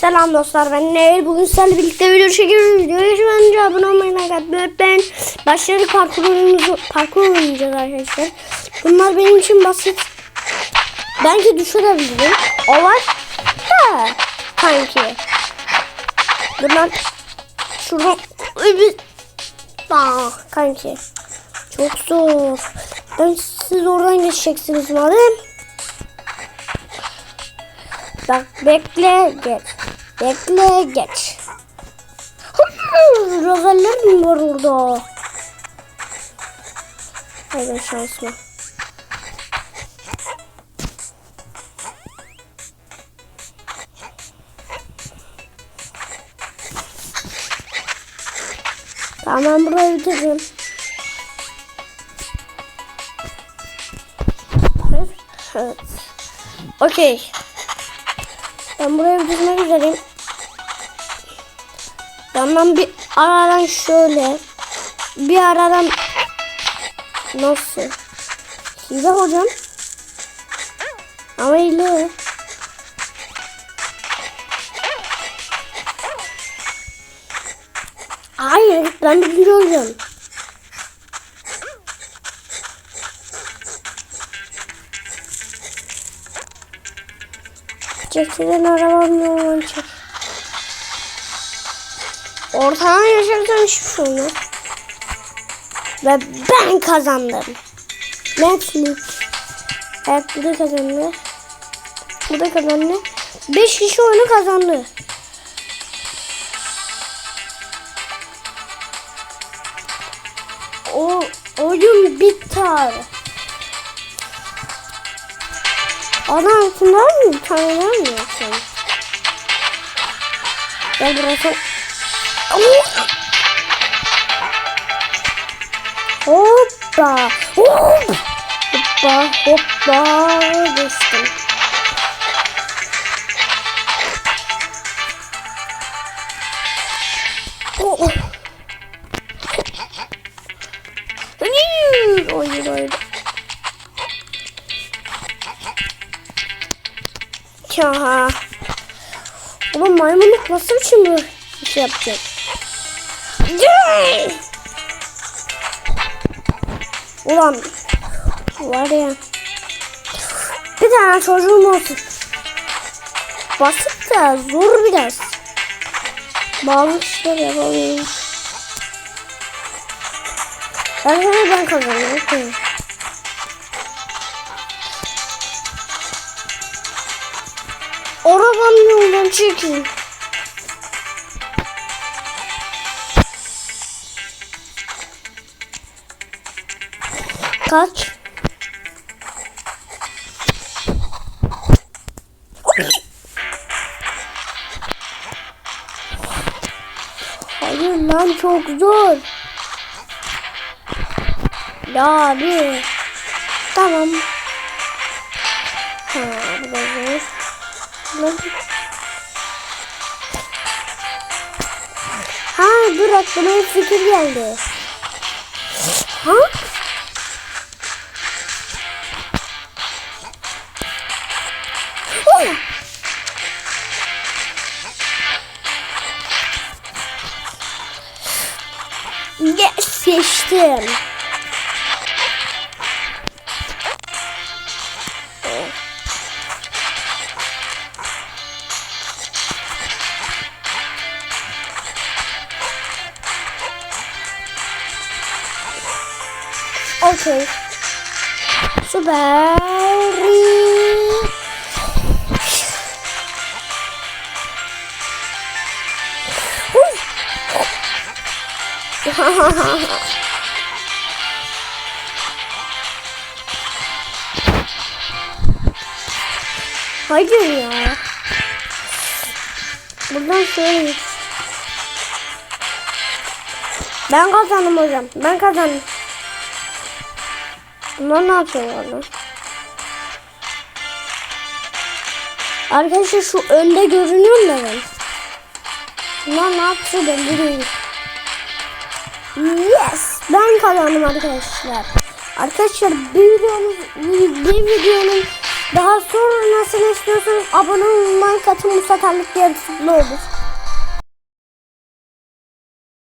Selam dostlar ben Nehir. Bugün sizlerle birlikte video çekiyoruz. Videoya önce abone olmayı like atmayı unutmayın. Başladık parkur oyunumuzu parkur oynayacağız arkadaşlar. Bunlar benim için basit. Belki düşürebilirim. O var da kanki. Bunlar şuradan bir Aa, kanki. Çok zor. Ben siz oradan geçeceksiniz madem. Bak bekle geç. Bekle geç. Rozeller mi var orada? Hayır şanslı. Tamam burayı bitiririm. Evet. Evet. Okey. Ben buraya bitirmek üzereyim. Yandan bir aradan şöyle. Bir aradan nasıl? Hile hocam. Ama hile. Hayır ben birinci olacağım. Çekilen arabam yoldan çek. Ortadan yaşarken şu şunu. Ve ben kazandım. Netflix. Evet bu da kazandı. Bu da kazandı. 5 kişi oyunu kazandı. O oyun bitti. Adam şunlar mı? Tanrılar mı yapsın? Gel burası. Hoppa. Hop. Hoppa hoppa. Düştüm. Oh. Hayır, hayır, hayır. Ya. Ulan maymunluk nasıl biçim bu bir şey yapacak? Ulan var ya. Bir tane çocuğum olsun. Basit de zor biraz. Bazı işler yapamıyorum. Ben ben kazanıyorum. Yoldan çekin. Kaç? Hayır lan çok zor. Ya abi. Tamam. Ha, da zor. Ha dur aklıma bir fikir geldi. Ha? Oh! Yes, geçtim. Okey. Süper. Hayır ya. Buradan şöyle. Ben kazandım hocam. Ben kazandım. Bunlar ne yapıyorlar lan? Arkadaşlar şu önde görünüyor mu ben? Bunlar ne yapıyor belli değil. Yes! Ben kazandım arkadaşlar. Arkadaşlar bir videonun, bir videonun Daha sonrasını istiyorsanız abone olmayı katın bu sakarlık yarısında olur.